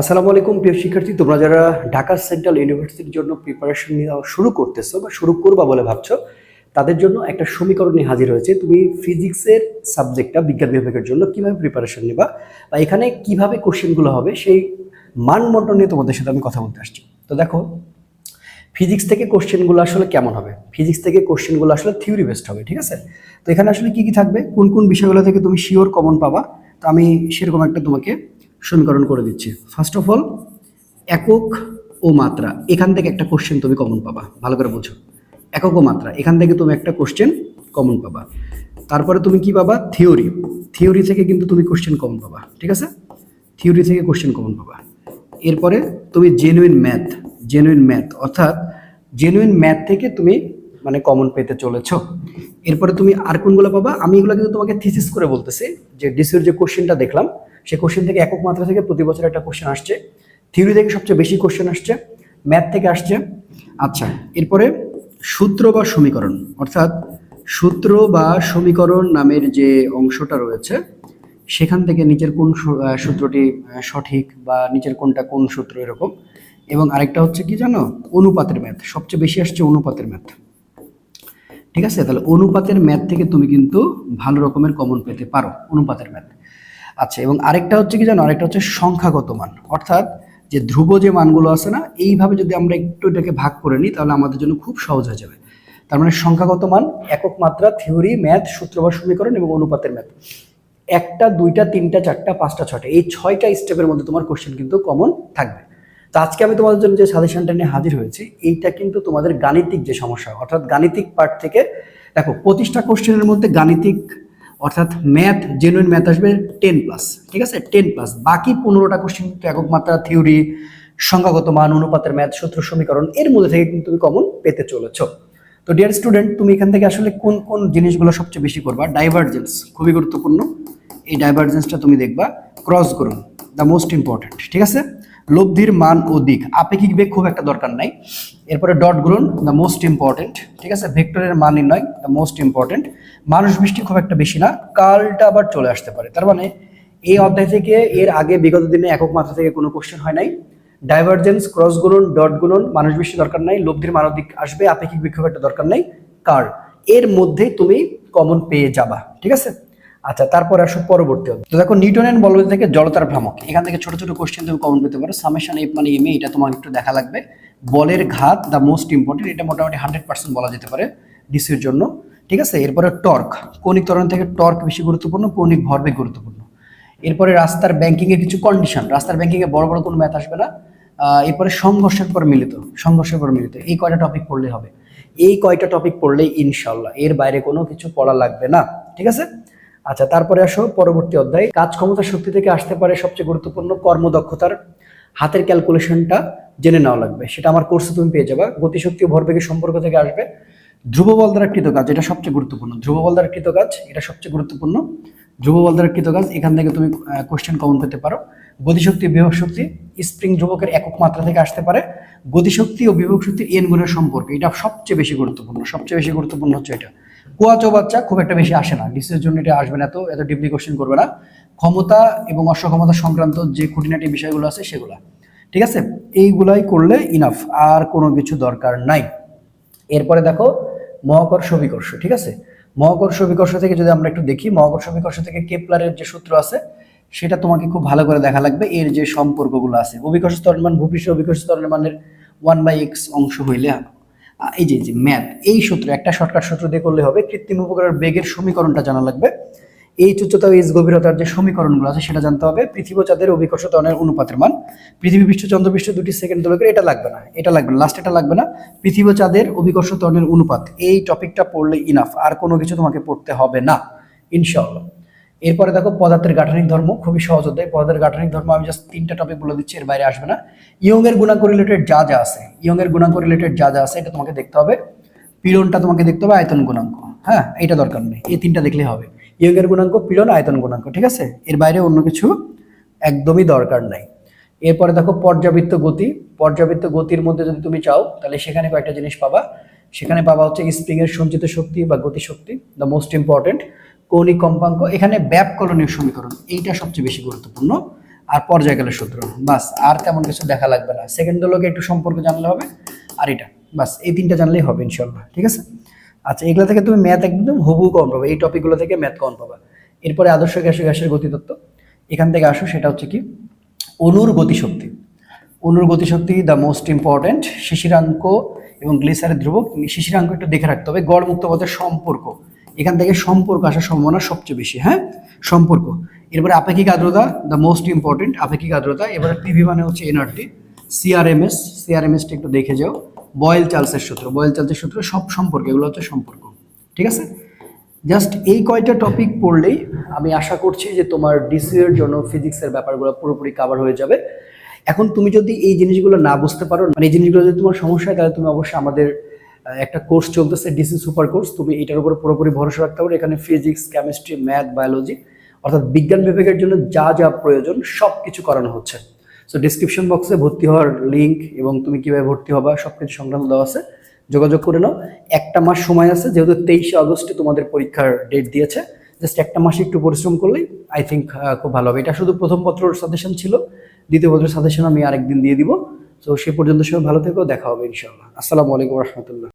আসসালামু আলাইকুম, প্রিয় শিক্ষার্থী। তোমরা যারা ঢাকা সেন্ট্রাল ইউনিভার্সিটির জন্য প্রিপারেশন নেওয়া শুরু করতেছো বা শুরু করবা বলে ভাবছ, তাদের জন্য একটা সমীকরণ নিয়ে হাজির হয়েছে। তুমি ফিজিক্সের সাবজেক্টটা বিজ্ঞান বিভাগের জন্য কীভাবে প্রিপারেশন নেবা বা এখানে কীভাবে কোশ্চেনগুলো হবে, সেই মানমন্ডন নিয়ে তোমাদের সাথে আমি কথা বলতে আসছি। তো দেখো ফিজিক্স থেকে কোশ্চেনগুলো আসলে কেমন হবে? ফিজিক্স থেকে কোশ্চেনগুলো আসলে থিওরি বেসড হবে, ঠিক আছে? তো এখানে আসলে কি কি থাকবে? কোন কোন বিষয়গুলো থেকে তুমি শিওর কমন পাবা? তো আমি সেরকম একটা তোমাকে সমীকরণ করে দিচ্ছি। ফার্স্ট অফ অল একক ও মাত্রা। এখান থেকে একটা কোশ্চেন তুমি কমন পাবা। ভালো করে বোঝো। একক ও মাত্রা। এখান থেকে তুমি একটা কোশ্চেন কমন পাবা। তারপরে তুমি কি পাবা? থিওরি থিওরি থেকে কিন্তু তুমি কোশ্চেন কমন পাবা। ঠিক আছে? থিওরি থেকে কোশ্চেন কমন পাবা। এরপরে তুমি জেনুইন ম্যাথ জেনুইন ম্যাথ অর্থাৎ জেনুইন ম্যাথ থেকে তুমি মানে কমন পেতে চলেছ। এরপরে তুমি আর কোনগুলো পাবা? আমি এগুলো কিন্তু তোমাকে থিসিস করে বলতেছি। যে ডিসির যে কোশ্চেনটা দেখলাম সেই কোশ্চেন থেকে একক মাত্রা থেকে প্রতি বছর একটা কোশ্চেন আসছে। থিওরি থেকে সবচেয়ে বেশি কোশ্চেন আসছে। ম্যাথ থেকে আসছে। আচ্ছা এরপরে সূত্র বা সমীকরণ, অর্থাৎ সূত্র বা সমীকরণ নামের যে অংশটা রয়েছে, সেখান থেকে নিচের কোন সূত্রটি সঠিক বা নিচের কোনটা কোন সূত্র এরকম? এবং আরেকটা হচ্ছে কি জানো? অনুপাতের ম্যাথ সবচেয়ে বেশি আসছে অনুপাতের ম্যাথ ঠিক আছে? তাহলে অনুপাতের ম্যাথ থেকে তুমি কিন্তু ভালো রকমের কমন পেতে পারো, অনুপাতের ম্যাথ আচ্ছা এবং আরেকটা হচ্ছে কি জানো? আরেকটা হচ্ছে সংখ্যাগত মান। অর্থাৎ যে ধ্রুব যে মানগুলো আছে না, এইভাবে যদি আমরা একটু এটাকে ভাগ করে নিই, তাহলে আমাদের জন্য খুব সহজ হয়ে যাবে। তার মানে সংখ্যাগত মান, একক মাত্রা থিওরি ম্যাথ সূত্র বা সমীকরণ এবং অনুপাতের ম্যাথ একটা, দুইটা, তিনটা, চারটা, পাঁচটা ছটা এই ছয়টা স্টেপের মধ্যে তোমার কোশ্চেন কিন্তু কমন থাকবে। তো আজকে আমি তোমাদের জন্য যে সাজেশনটা নিয়ে হাজির হয়েছি, এইটা কিন্তু তোমাদের গাণিতিক যে সমস্যা, অর্থাৎ গাণিতিক পার্ট থেকে, দেখো পঁচিশটা কোশ্চেনের মধ্যে গাণিতিক অর্থাৎ ম্যাথ জেনুইন ম্যাথ আসবে টেন প্লাস ঠিক আছে? টেন প্লাস বাকি পনেরোটা কোশ্চেন কিন্তু একক মাত্রা থিওরি সংখ্যাগত মান, অনুপাতের ম্যাথ সূত্র, সমীকরণ এর মধ্যে থেকে কিন্তু তুমি কমন পেতে চলেছ। তো ডিয়ার স্টুডেন্ট তুমি এখান থেকে আসলে কোন কোন জিনিসগুলো সবচেয়ে বেশি করবা? ডাইভার্জেন্স খুবই গুরুত্বপূর্ণ। এই ডাইভার্জেন্সটা তুমি দেখবা। ক্রস করুন দ্য মোস্ট ইম্পর্টেন্ট ঠিক আছে? লব্ধির মান ও দিক। আপেক্ষিক বেগ খুব একটা দরকার নাই। এরপরে ডট গ্রহণ দ্য মোস্ট ইম্পর্টেন্ট ঠিক আছে? ভেক্টরের মান নির্ণয় দ্য মোস্ট ইম্পর্টেন্ট মানুষ বৃষ্টি খুব একটা বেশি না, কালটা আবার চলে আসতে পারে। তার মানে এই অধ্যায় থেকে, এর আগে বিগত দিনে একক মাত্রা থেকে কোনো কোশ্চেন হয় নাই। ডাইভারজেন্স ক্রস গুণন ডট গুণন মানুষ বেশি দরকার নাই, লব্ধির মানবিক আসবে, আপেক্ষিক বিক্ষোভ একটা দরকার নাই কার এর মধ্যেই তুমি কমন পেয়ে যাবা, ঠিক আছে? আচ্ছা তারপরে আসো পরবর্তী। তো দেখো, নিউটনের বলবেগ থেকে জড়তার ভ্রামক। এখান থেকে ছোট ছোট কোশ্চেন তুমি কমন পেতে পারো। সামেশন এফ মানে এম এটা তোমার একটু দেখা লাগবে। বলের ঘাত দ্য মোস্ট ইম্পর্টেন্ট এটা মোটামুটি হান্ড্রেড পার্সেন্ট বলা যেতে পারে ডিসির জন্য। ঠিক আছে? এরপরে টর্ক। কৌণিক ত্বরণ থেকে টর্ক বেশি গুরুত্বপূর্ণ, কৌণিক ভরবেগ গুরুত্বপূর্ণ। এরপরে রাস্তার ব্যাংকিং এর কিছু কন্ডিশন রাস্তার ব্যাংকিং এ বড় বড় কোনো ম্যাথ আসবে না। এরপরে সংঘর্ষের পর মিলিত। সংঘর্ষের পর মিলিত। এই কয়টা টপিক পড়লে হবে? এই কয়টা টপিক পড়লেই ইনশাল্লাহ এর বাইরে কোনো কিছু পড়া লাগবে না। ঠিক আছে? আচ্ছা তারপরে আসো, পরবর্তী অধ্যায়। কাজ ক্ষমতা শক্তি থেকে আসতে পারে সবচেয়ে গুরুত্বপূর্ণ কর্মদক্ষতার হাতের ক্যালকুলেশনটা জেনে নেওয়া লাগবে। সেটা আমার কোর্সে তুমি পেয়ে যাবে। গতিশক্তি ও ভরবেগের সম্পর্ক থেকে আসবে। ধ্রুব বল দ্বারা কৃত কাজ, এটা সবচেয়ে গুরুত্বপূর্ণ। ধ্রুব বল দ্বারা কৃত কাজ, এটা সবচেয়ে গুরুত্বপূর্ণ। ধ্রুব বল দ্বারা কৃত কাজ, এখান থেকে তুমি কোশ্চেন কমন পেতে পারো। গতিশক্তি বিভব শক্তি স্প্রিং ধ্রুবকের একক মাত্রা থেকে আসতে পারে। গতিশক্তি ও বিভব শক্তির এন গুণের সম্পর্ক, এটা সবচেয়ে বেশি গুরুত্বপূর্ণ, সবচেয়ে বেশি গুরুত্বপূর্ণ হচ্ছে এটা। কুয়া বাচ্চা খুব একটা বেশি আসে না। ডিসের জন্য এটা আসবে না এত এত ডিপলি কোশ্চেন করবে না। ক্ষমতা এবং অসক্ষমতা সংক্রান্ত যে খুঁটিনাটি বিষয়গুলো আছে সেগুলা। ঠিক আছে? এইগুলাই করলে ইনাফ আর কোনো কিছু দরকার নাই। এরপরে দেখো মহাকর্ষ বিকর্ষ ঠিক আছে? মহাকর্ষ বিকর্ষ থেকে যদি আমরা একটু দেখি মহাকর্ষ বিকর্ষ থেকে কেপলারের যে সূত্র আছে, সেটা তোমাকে খুব ভালো করে দেখা লাগবে। এর যে সম্পর্কগুলো আছে, অভিকর্ষ স্তরের মান, ভূপৃষ্ঠ অভিকর্ষ স্তরের মানের ওয়ান বাই এক্স অংশ হইলে এই যে যে ম্যাথ, এই সূত্র, একটা শর্টকাট সূত্র দিয়ে করলে হবে, কৃত্রিম উপকরণের বেগের সমীকরণটা জানা লাগবে। এই উচ্চতা এইচ গভীরতার যে সমীকরণগুলো আছে, সেটা জানতে হবে। পৃথিবী চাঁদের অভিকর্ষ ত্বরণের অনুপাতের মান। পৃথিবী পৃষ্ঠ চন্দ্রপৃষ্ঠ দুটি সেকেন্ড দোলকের এটা লাগবে না, এটা লাগবে না লাস্ট এটা লাগবে না। পৃথিবী চাঁদের অভিকর্ষ ত্বরণের অনুপাত, এই টপিকটা পড়লে ইনাফ আর কোনো কিছু তোমাকে পড়তে হবে না, ইনশাআল্লাহ। এরপরে দেখো পদার্থের গাঠনিক ধর্ম, খুবই সহজ অধ্যায়। পদার্থের গাঠনিক ধর্ম আমি জাস্ট তিনটা টপিক বলে দিচ্ছি, এর বাইরে আসবে না। ইয়ং এর গুণাঙ্ক রিলেটেড যা যা আছে ইয়ং এর গুণাঙ্ক রিলেটেড যা যা আছে, এটা তোমাকে দেখতে হবে। পীড়নটা তোমাকে দেখতে হবে আয়তন গুণাঙ্ক। হ্যাঁ এটা দরকার নেই, এই তিনটা দেখলে হবে। ইয়ং এর গুণাঙ্ক, পীড়ন, আয়তন গুণাঙ্ক, ঠিক আছে? এর বাইরে অন্য কিছু একদমই দরকার নাই। এরপরে দেখো পর্যাবৃত্ত গতি। পর্যাবৃত্ত গতির মধ্যে যদি তুমি চাও, তাহলে সেখানে কয়েকটা জিনিস পাবা। সেখানে পাবা হচ্ছে স্প্রিং এর সঞ্চিত শক্তি বা গতিশক্তি দ্য মোস্ট ইম্পর্টেন্ট কৌণিক কম্পাঙ্ক, এখানে ব্যাপকলনীয় সমীকরণ, এইটা সবচেয়ে বেশি গুরুত্বপূর্ণ। আর পর্যায়কালের সূত্র, বাস, আর তেমন কিছু দেখা লাগবে না। সেকেন্ড লোকে একটু সম্পর্ক জানলে হবে, আর এটা, বাস, এই তিনটা জানলেই হবে ইনশাল্লাহ ঠিক আছে? আচ্ছা এগুলো থেকে তুমি ম্যাথ একদম হুবু কম পাবে, এই টপিকগুলো থেকে ম্যাথ কম পাবা। এরপরে আদর্শ গ্যাসের গ্যাসের গতিতত্ত্ব, এখান থেকে আসো, সেটা হচ্ছে কি অণুর গতিশক্তি। অণুর গতিশক্তি দ্য মোস্ট ইম্পর্ট্যান্ট শিশিরাঙ্ক এবং গ্লিসারের ধ্রুবক, শিশিরাঙ্ক একটু দেখে রাখতে হবে গড় মুক্ত পথের সম্পর্ক। এখান থেকে সম্পর্ক আসার সম্ভাবনা সবচেয়ে বেশি হ্যাঁ? সম্পর্ক। এরপরে আপেক্ষিক আর্দ্রতা দ্য মোস্ট ইম্পর্টেন্ট আপেক্ষিক আর্দ্রতা। এবারে পিভি মানে হচ্ছে এনআরটি সিআরএমএস সিআরএমএসটা একটু দেখে যাও। বয়েল চার্লসের সূত্র বয়েল চার্লসের সূত্র সব সম্পর্ক, এগুলো হচ্ছে সম্পর্ক। ঠিক আছে? জাস্ট এই কয়টা টপিক পড়লেই আমি আশা করছি যে তোমার ডিসি এর জন্য ফিজিক্সের ব্যাপারগুলো পুরোপুরি কভার হয়ে যাবে। এখন তুমি যদি এই জিনিসগুলো না বুঝতে পারো মানে এই জিনিসগুলো যদি তোমার সমস্যা হয়, তাহলে তুমি অবশ্যই আমাদের একটা কোর্স চলতেছে ডিসি সুপার কোর্স তুমি এটার উপর পুরোপুরি ভরসা রাখতে পারো। এখানে ফিজিক্স কেমিস্ট্রি ম্যাথ বায়োলজি অর্থাৎ বিজ্ঞান বিভাগের জন্য যা যা প্রয়োজন সব কিছু করানো হচ্ছে। সো ডিসক্রিপশন বক্সে ভর্তি হওয়ার লিঙ্ক এবং তুমি কীভাবে ভর্তি হবা সব কিছু সংক্রান্ত দেওয়া আছে। যোগাযোগ করে নাও। একটা মাস সময় আছে, যেহেতু তেইশে আগস্টে তোমাদের পরীক্ষার ডেট দিয়েছে। জাস্ট একটা মাসে একটু পরিশ্রম করলেই আই থিঙ্ক খুব ভালো হবে। এটা শুধু প্রথম পত্রর সাজেশন ছিল। দ্বিতীয় পত্রের সাজেশন আমি আরেকদিন দিয়ে দিব। তো সে পর্যন্ত সবাই ভালো থেকো। দেখা হবে ইনশাআল্লাহ। আসসালামু আলাইকুম রহমতুল্লাহ।